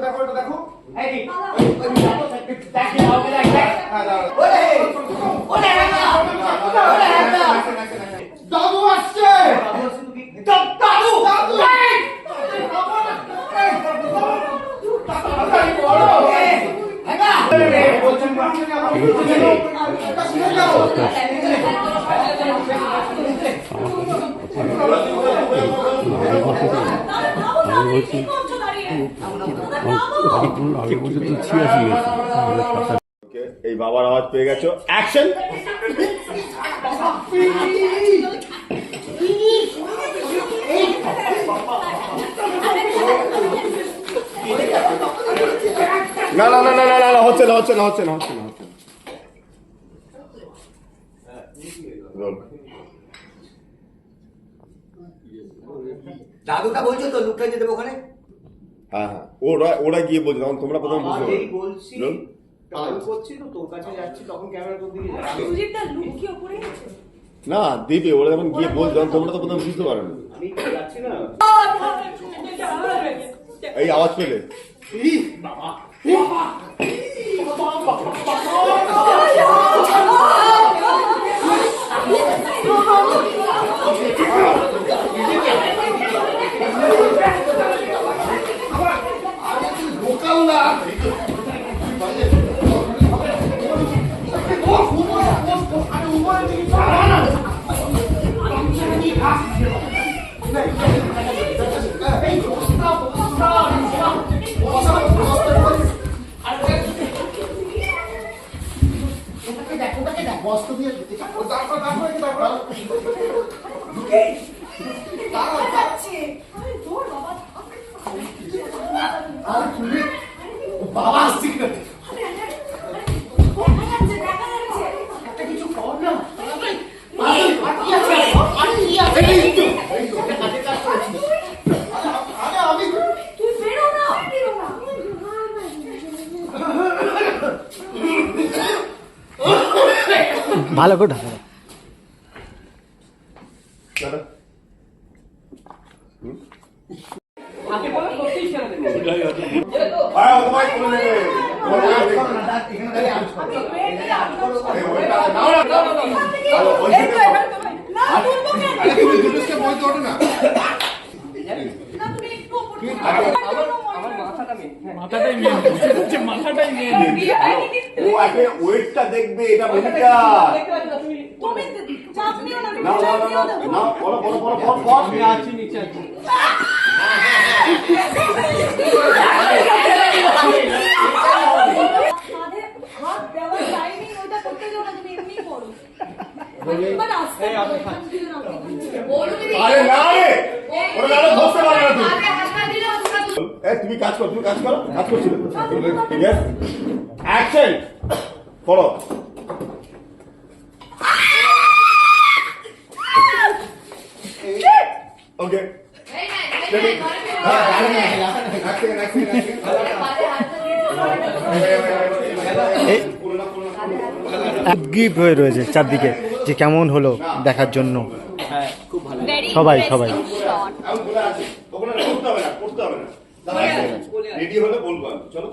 দেখো এটা দেখো দাদু আসছে দাদু দাদু আমি বলছি এই বাবার আওয়াজ পেয়ে গেছো। অ্যাকশন না না না না না হচ্ছে না হচ্ছে না হচ্ছে না হচ্ছে না হচ্ছে না। দাদুটা বলছো তো, লুকটা যেতে ওখানে? হ্যাঁ হ্যাঁ। ওরা ওরা গিয়ে বলছে তখন তোমরা প্রথমে বুঝতে পারো। বলছি রোল। আমি করছি তো তোর কাছে যাচ্ছি তখন ক্যামেরা তোর দিকে যাচ্ছে। সুজিতটা লুক কি ওপরে গেছে। না দেবে ওরা যখন গিয়ে বলছে তখন তোমরা তো প্রথমে বুঝতে পারো না আমি যাচ্ছি না। এই আওয়াজ পেলে। বস্ত দিয়ে আরে তুমি বাবা আসছে করে? দেখা যাচ্ছে দেখা যাচ্ছে একটা কিছু কর না আরে, আরে, কি আছে? আরে, কি আছে? এই তো, এই তো, একটা কাজের কাজ করেছি। আরে, আরে, আমি তুই বেরো না বেরো না ভালো করে ঢাকা না মাথাটা মেন মাথাটাই মেন বুঝে মাথাটাই মেন হয়নি কিন্তু। ও আগে ওয়েটটা দেখবে এটা বুঝটা তুমি চাপ নিও না না বলো বলো বলো বলো বলো। আমি আছি নিচে আছি। কাঁধে হাত দেওয়ার টাইমিং ওটা তুমি কাজ করো তুমি কাজ করো কাজ করছিলে yes action follow okay gift হয়ে রয়েছে চারদিকে যে কেমন হলো দেখার জন্য। সবাই সবাই। রেডি হলে বলব আমি। চলো।